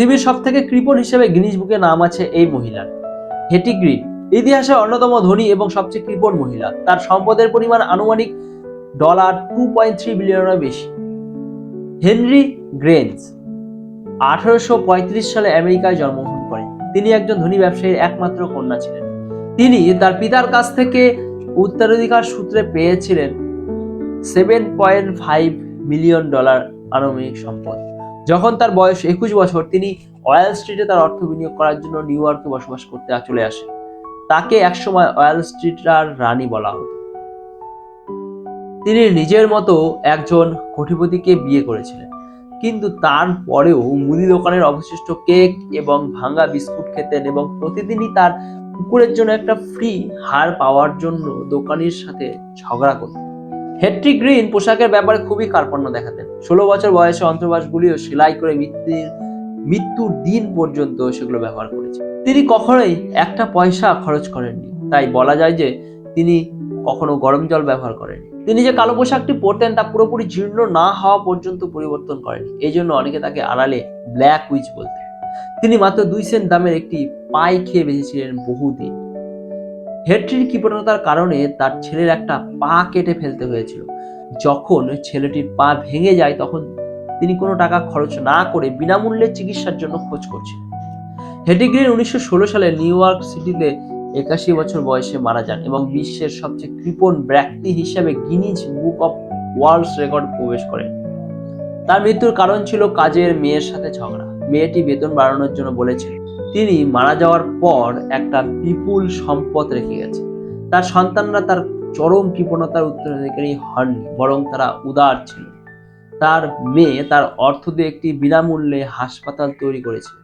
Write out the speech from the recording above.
পৃথিবীর সব থেকে কৃপণ হিসেবে গিনিস বুকে নাম আছে এই মহিলার। হেটি গ্রিন ইতিহাসে অন্যতম ধনী এবং সবচেয়ে কৃপণ মহিলা। তার সম্পদের পরিমাণ আনুমানিক ডলার টু পয়েন্ট থ্রি বিলিয়নের বেশি। হেনরি গ্রেন্স, আঠারোশো পঁয়ত্রিশ সালে আমেরিকায় জন্মগ্রহণ করেন। তিনি একজন ধনী ব্যবসায়ীর একমাত্র কন্যা ছিলেন। তিনি তার পিতার কাছ থেকে উত্তরাধিকার সূত্রে পেয়েছিলেন seven point five million dollar আনুমানিক সম্পদ। যখন তার বয়স একুশ বছর, তিনি অয়েল স্ট্রিটে তার অর্থ বিনিয়োগ করার জন্য নিউ ইয়র্কে বসবাস করতে চলে আসেন। তাকে একসময় অয়েল স্ট্রিটার রানী বলা হতো। তিনি নিজের মতো একজন কোটিপতিকে বিয়ে করেছিলেন। কিন্তু তারপরেও মুদি দোকানের অবশিষ্ট কেক এবং ভাঙা বিস্কুট খেতেন এবং প্রতিদিনই তার কুকুরের জন্য একটা ফ্রি হার পাওয়ার জন্য দোকানির সাথে ঝগড়া করতেন। হেট্রি গ্রিন পোশাকের ব্যাপারে খুবই কার্পণ্য দেখাতেন। ষোলো বছর বয়সে অন্তর্বাসগুলিও সেলাই করে মৃত্যুর মৃত্যুর দিন পর্যন্ত সেগুলো ব্যবহার করেছেন। তিনি কখনোই একটা পয়সা খরচ করেননি। তাই বলা যায় যে তিনি কখনো গরম জল ব্যবহার করেনি তিনি যে কালো পোশাকটি পরতেন তা পুরোপুরি জীর্ণ না হওয়া পর্যন্ত পরিবর্তন করেনি এই জন্য অনেকে তাকে আড়ালে ব্ল্যাক উইচ বলতেন। তিনি মাত্র দুই সেন্ট দামের একটি পাই খেয়ে বেঁচেছিলেন বহুদিন। হেট্রির কৃপণতার কারণে তার ছেলের একটা পা কেটে ফেলতে হয়েছিল। যখন ছেলেটির পা ভেঙে যায়, তখন তিনি কোনো টাকা খরচ না করে বিনামূল্যে চিকিৎসার জন্য খোঁজ করছিলেন। হেটিগ্রিন উনিশশো ষোলো সালে নিউ ইয়র্ক সিটিতে একাশি বছর বয়সে মারা যান এবং বিশ্বের সবচেয়ে কৃপণ ব্যক্তি হিসেবে Guinness book of worlds record প্রবেশ করেন। তার মৃত্যুর কারণ ছিল কাজের মেয়ের সাথে ঝগড়া। মেয়েটি বেতন বাড়ানোর জন্য বলেছিল তিনি মারা যাওয়ার পর একটা বিপুল সম্পদ রেখে গেছে। তার সন্তানরা তার চরম কৃপণতার উত্তরাধিকারী হননি, বরং তারা উদার ছিল তার মেয়ে তার অর্থ দিয়ে একটি বিনামূল্যে হাসপাতাল তৈরি করেছিল।